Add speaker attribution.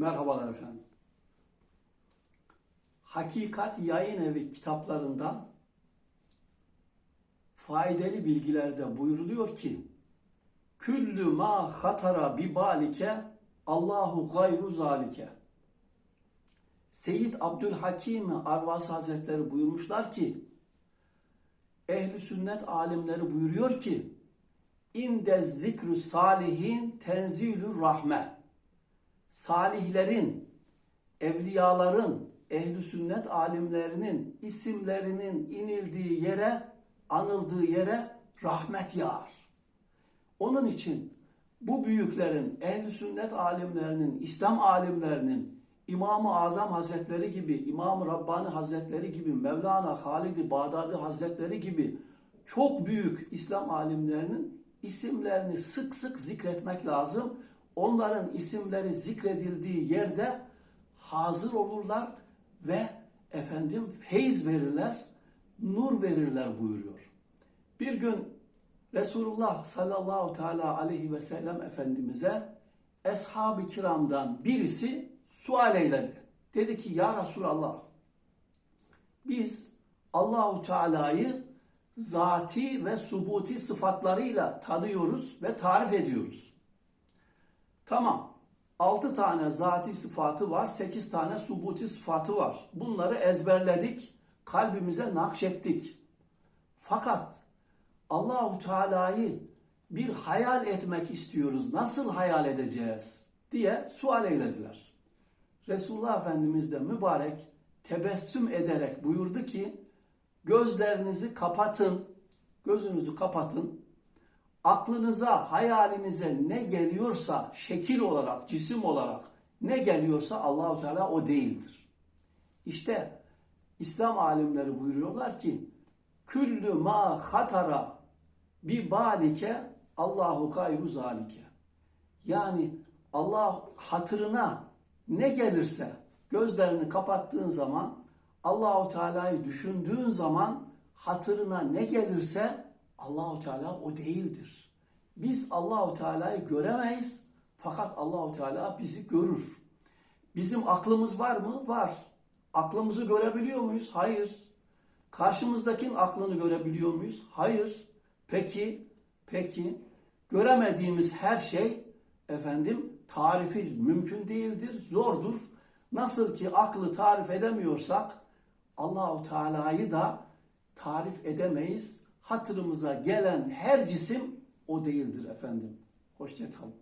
Speaker 1: Merhabalar efendim. Hakikat Yayın Evi kitaplarından faydalı bilgilerde buyuruluyor ki Küllü ma hatara bi balike Allahu gayru zalike. Seyyid Abdülhakim Arvas Hazretleri buyurmuşlar ki ehli sünnet alimleri buyuruyor ki inde zikrü salihin tenzilü rahme salihlerin, evliyaların, ehli sünnet alimlerinin isimlerinin inildiği yere, anıldığı yere rahmet yağar. Onun için bu büyüklerin, ehli sünnet alimlerinin, İslam alimlerinin, İmam-ı Azam Hazretleri gibi, İmam-ı Rabbani Hazretleri gibi, Mevlana Halid-i Bağdadi Hazretleri gibi çok büyük İslam alimlerinin isimlerini sık sık zikretmek lazım. Onların isimleri zikredildiği yerde hazır olurlar ve efendim feyz verirler, nur verirler buyuruyor. Bir gün Resulullah sallallahu teala aleyhi ve sellem Efendimiz'e Eshab-ı kiramdan birisi sual eyledi. Dedi ki ya Resulallah biz Allahu Teala'yı zati ve subuti sıfatlarıyla tanıyoruz ve tarif ediyoruz. Tamam. 6 tane zati sıfatı var, 8 tane subuti sıfatı var. Bunları ezberledik, kalbimize nakşettik. Fakat Allahu Teala'yı bir hayal etmek istiyoruz. Nasıl hayal edeceğiz diye sual eylediler. Resulullah Efendimiz de mübarek tebessüm ederek buyurdu ki gözlerinizi kapatın, gözünüzü kapatın. Aklınıza, hayalinize ne geliyorsa şekil olarak, cisim olarak ne geliyorsa Allahu Teala o değildir. İşte İslam alimleri buyuruyorlar ki küllü ma hatara bi balike Allahu gayru zalike. Yani Allah hatırına ne gelirse gözlerini kapattığın zaman Allahu Teala'yı düşündüğün zaman hatırına ne gelirse Allahu Teala o değildir. Biz Allahu Teala'yı göremeyiz fakat Allahu Teala bizi görür. Bizim aklımız var mı? Var. Aklımızı görebiliyor muyuz? Hayır. Karşımızdakinin aklını görebiliyor muyuz? Hayır. Peki, peki göremediğimiz her şey efendim tarifi mümkün değildir, zordur. Nasıl ki aklı tarif edemiyorsak Allahu Teala'yı da tarif edemeyiz. Hatırımıza gelen her cisim o değildir efendim. Hoşçakalın.